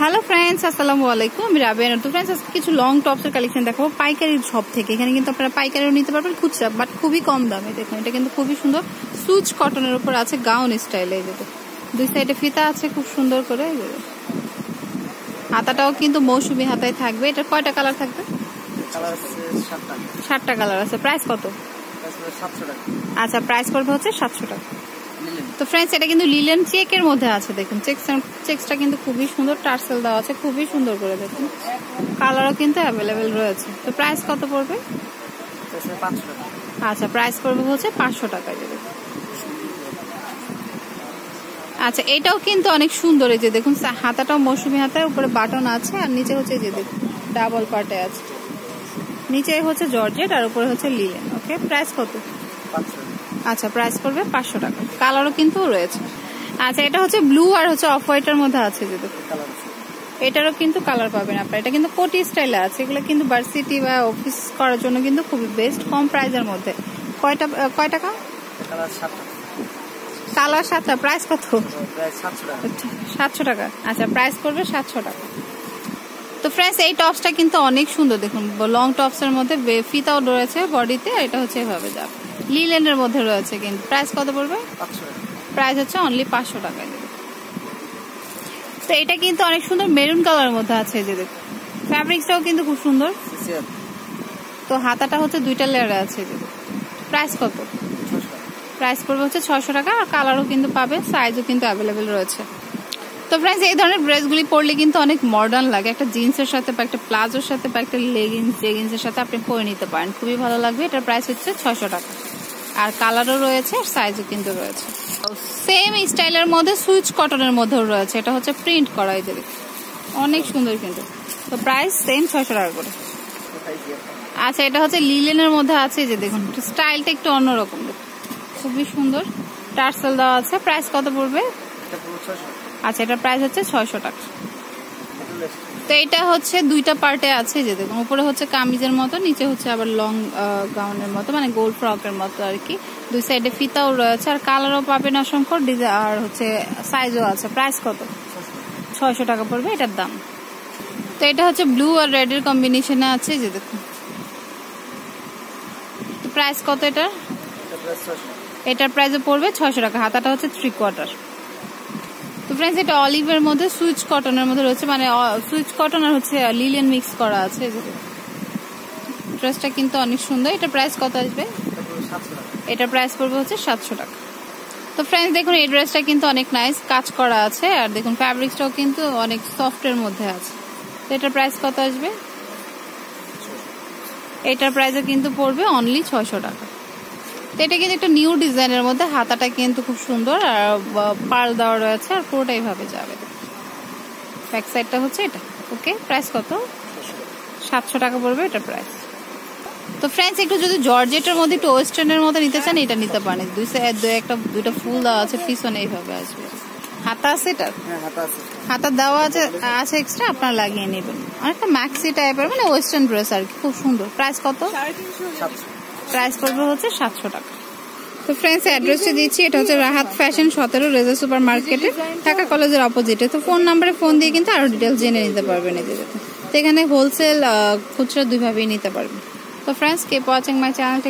Hello friends আসসালামু আলাইকুম আমি রাবিয়া তো ফ্রেন্ডস আজকে কিছু লং টপসের কালেকশন দেখাবো। পাইকারির শপ থেকে। এখানে কিন্তু আপনারা পাইকারিও নিতে পারবেন খুচরা বাট খুবই কম দামে। দেখুন এটা কিন্তু খুবই সুন্দর। সুচ কটনের উপর আছে গাউন স্টাইলে এই যে দুই সাইডে ফিতা আছে খুব সুন্দর করে হাতাটাও কিন্তু মৌসুমি হাতায় থাকবে। এটা কয়টা কালার থাকবে? সাতটা। ষাটটা কালার আছে। প্রাইস কত? আচ্ছা প্রাইস পড়বে হচ্ছে সাতশো টাকা। তো ফ্রেন্ডস এটা কিন্তু লিলেন চেকের মধ্যে আছে দেখুন। চেক্স চেক্সটা কিন্তু খুবই সুন্দর টার্সেল দেওয়া আছে খুবই সুন্দর করে দেখুন। কালারও কিন্তু অ্যাভেলেবেল রয়েছে। তো প্রাইস কত পড়বে? টাকা। আচ্ছা প্রাইস পড়বে হচ্ছে পাঁচশো দেবে আচ্ছা এটাও কিন্তু অনেক সুন্দর এই যে দেখুন হাতাটাও মৌসুমি হাতায় উপরে বাটন আছে আর নিচে হচ্ছে যে দেখুন ডাবল পার্টে আছে। নিচে হচ্ছে জর্জেট আর উপরে হচ্ছে লিলেন ওকে প্রাইস কত? পাঁচশো টাকা। আচ্ছা প্রাইস পড়বে পাঁচশো টাকা। কালারও কিন্তু রয়েছে। আচ্ছা এটা হচ্ছে ব্লু আর হচ্ছে অফ হোয়াইটের মধ্যে আছে যে দেখুন কালার এটারও কিন্তু কালার পাবেন আপনার। এটা কিন্তু কোটি স্টাইলে আছে। এগুলো কিন্তু ভার্সিটি বা অফিস করার জন্য কিন্তু খুবই বেস্ট কম প্রাইসের মধ্যে। কয়টা কয় টাকা? কালার সাতটা। প্রাইস কত? সাতশো টাকা। আচ্ছা প্রাইস করবে সাতশো টাকা। তো ফ্রেন্ডস এই টপসটা কিন্তু অনেক সুন্দর। দেখুন লং টপসের মধ্যে ফিতাও রয়েছে বডিতে এটা হচ্ছে এভাবে যাবে লিলেনের মধ্যে রয়েছে কিন্তু। প্রাইস কত পড়বে? প্রাইস হচ্ছে অনলি পাঁচশো দেবে তো এটা কিন্তু অনেক সুন্দর মেরুন কালারের মধ্যে আছে যে দেখুন। ফ্যাব্রিক্সটাও কিন্তু খুব সুন্দর। তো হাতাটা হচ্ছে দুইটা লেয়ারে আছে যে প্রাইস কত? ছশো প্রাইস পড়বে হচ্ছে ছয়শো টাকা। আর কালারও কিন্তু পাবে সাইজও কিন্তু অ্যাভেলেবেল রয়েছে। তো ফ্রেন্ডস এই ধরনের ড্রেসগুলি পরলে কিন্তু অনেক মডার্ন লাগে। একটা জিন্সের সাথে বা একটা প্লাজোর সাথে বা একটা লেগিংস জেগিংসের সাথে আপনি পরে নিতে পারেন। খুবই ভালো লাগবে। এটার প্রাইস হচ্ছে ছয়শো টাকা। আর কালারও রয়েছে আর সাইজও কিন্তু রয়েছে। সেম স্টাইলের মধ্যে সুইচ কটনের মধ্যেও রয়েছে। এটা হচ্ছে প্রিন্ট করা এই যে। অনেক সুন্দর কিন্তু। তো প্রাইস সেম ছয়শো টাকা করে। আচ্ছা এটা হচ্ছে লিলেনের মধ্যে আছে যে দেখুন। স্টাইলটা একটু অন্যরকম। খুবই সুন্দর। টার্সেল দেওয়া আছে। প্রাইস কত পড়বে? এটা আচ্ছা এটার প্রাইস হচ্ছে ছয়শো টাকা। এটা তো এটা হচ্ছে দুইটা পার্টে আছে যে দেখুন উপরে হচ্ছে কামিজের মতো নিচে হচ্ছে আবার লং গাউনের মতো মানে গোল ফ্রকের মতো আর কি। দুই সাইডে ফিতাও রয়েছে আর কালারও পাবেন অসংখ্য ডিজাইন আর হচ্ছে সাইজও আছে। প্রাইস কত? ছয়শো টাকা পড়বে এটার দাম। তো এটা হচ্ছে ব্লু আর রেড এর কম্বিনেশনে আছে যে দেখুন। প্রাইস কত এটার? এটার প্রাইসে পড়বে ছয়শো টাকা হাতাটা হচ্ছে থ্রি কোয়ার্টার ফ্রেন্ডস এটা অলিভের মধ্যে সুইচ কটনের মধ্যে রয়েছে মানে সুইচ কটন আর হচ্ছে লিলিয়ান মিক্স করা আছে। ড্রেসটা কিন্তু অনেক সুন্দর। এটা প্রাইস কত আসবে? এটা প্রাইস পড়বে হচ্ছে সাতশো টাকা। তো ফ্রেন্ডস দেখুন, এই ড্রেসটা কিন্তু অনেক নাইস কাজ করা আছে, আর দেখুন ফ্যাব্রিক্সটাও কিন্তু অনেক সফটের মধ্যে আছে। তো এটার প্রাইস কত আসবে? এটার প্রাইসও কিন্তু পড়বে অনলি ছয়শো টাকা। তো এটা কিন্তু একটা নিউ ডিজাইনের মধ্যে। হাতাটা কিন্তু খুব সুন্দর আর পাল দেওয়া রয়েছে আর পুরোটাই ভাবে যাবে। ব্যাক সাইডটা হচ্ছে এটা। ওকে প্রাইস কত? সাতশো টাকা পড়বে এটা প্রাইস তো ফ্রেন্ডস একটু যদি জর্জেটের মধ্যে একটু ওয়েস্টার্নের মধ্যে নিতে চান এটা নিতে পারেন। দুই সাইড দুই একটা দুইটা ফুল দেওয়া আছে পিছনে এইভাবে আসবে। হাতা আছে এটার? হ্যাঁ হাতা দেওয়া আছে আছে এক্সট্রা আপনারা লাগিয়ে নেবেন। অনেকটা ম্যাক্সি টাইপের মানে ওয়েস্টার্ন ড্রেস আর কি খুব সুন্দর। প্রাইস কত? সাতশো প্রাইস পড়বে হচ্ছে সাতশো টাকা। তো ফ্রেন্ডস অ্যাড্রেসটি দিচ্ছি। এটা হচ্ছে রাহাত ফ্যাশন সতেরো, রেজা সুপার মার্কেটে ঢাকা কলেজের অপোজিটে তো ফোন নাম্বারে ফোন দিয়ে কিন্তু আরও ডিটেলস জেনে নিতে পারবেন এদের তো এখানে হোলসেল খুচরা দুইভাবেই নিতে পারবেন। তো friends keep watching my channel